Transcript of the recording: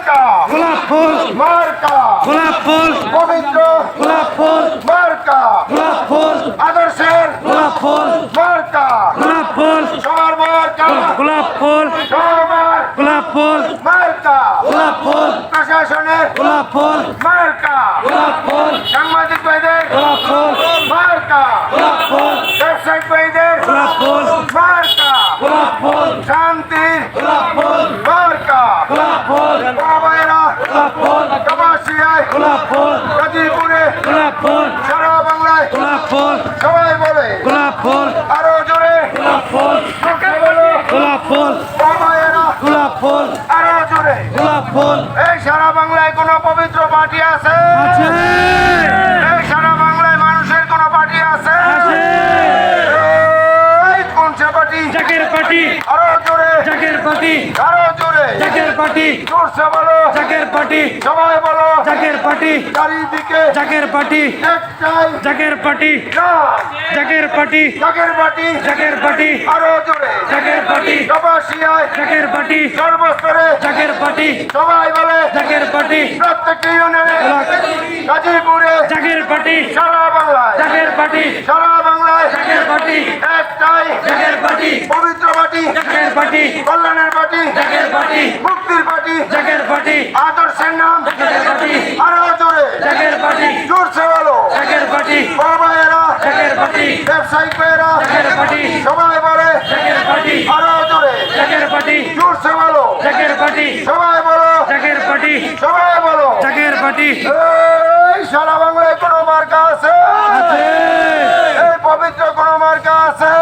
মার্কা গোলাপ ফুল পবিত্র গোলাপ ফুল মার্কা গোলাপ ফুল আদর্শের গোলাপ ফুল মার্কা গোলাপ ফুল সবার মার্কা গোলাপ ফুল সবার গোলাপ ফুল মার্কা গোলাপ ফুল প্রশাসনের গোলাপ ফুল মার্কা গোলাপ ফুল সাংবাদিক ভাইদের গোলাপ ফুল মার্কা গোলাপ ফুল ব্যবসায়িক ভাইদের গোলাপ ফুল মার্কা গোলাপ ফুল শান্তির গোলাপ ফুল মার্কা গোলাপ ফুল বাবাইরা গোলাপ ফুল কামাশিয়ায় গোলাপ ফুল গাজীপুরে গোলাপ সারা বাংলায় গোলাপ ফুল সবাই বলে। গোলাপ ফুল আরও জোরে। গোলাপ ফুল মুখে বলো। গোলাপ ফুল বাবাইরা আরও জোরে। গোলাপ ফুল এই সারা বাংলায় কোনো পবিত্র পার্টি আছে? এই সারা বাংলায় মানুষের কোনো পার্টি আছে? আছে। কোন সে পার্টি জাকের পার্টি আরও জোরে জাকের পার্টি আরও জোরে জাকের পার্টি জোরসে বলো জাকের পার্টি সবাই বলো জাকের পার্টি চারিদিকে জাকের পার্টি একটাই Zaker Party Zaker Party Zaker Party Zaker Party আরও জোরে জাকের পার্টি কাপাসিয়ায় জাকের পার্টি সর্বস্তরে জাকের পার্টি সবাই বলে জাকের পার্টি প্রত্যেকটি ইউনিয়নে গাজীপুরে জাকের পার্টি সারা বাংলায় জাকের পার্টি সারা বাংলায় জাকের পার্টি একটাই জাকের পার্টি পবিত্র পার্টি জাকের পার্টি কল্যাণের পার্টি জাকের পার্টি মুক্তির পার্টি জাকের পার্টি আদর্শের নাম জাকের পার্টি আরও জোরে জাকের পার্টি জোরসে বলো জাকের পার্টি বাবায়েরা জাকের পার্টি ব্যবসায়িক ভাইয়েরা জাকের পার্টি সবাই বলে জাকের পার্টি আরও জোরে জাকের পার্টি জোরসে বলো জাকের পার্টি সবাই বলো জাকের পার্টি সবাই বলো জাকের পার্টি এই সারা বাংলায় কোনো মার্কা আছে আছে এই পবিত্র কোনো মার্কা আছে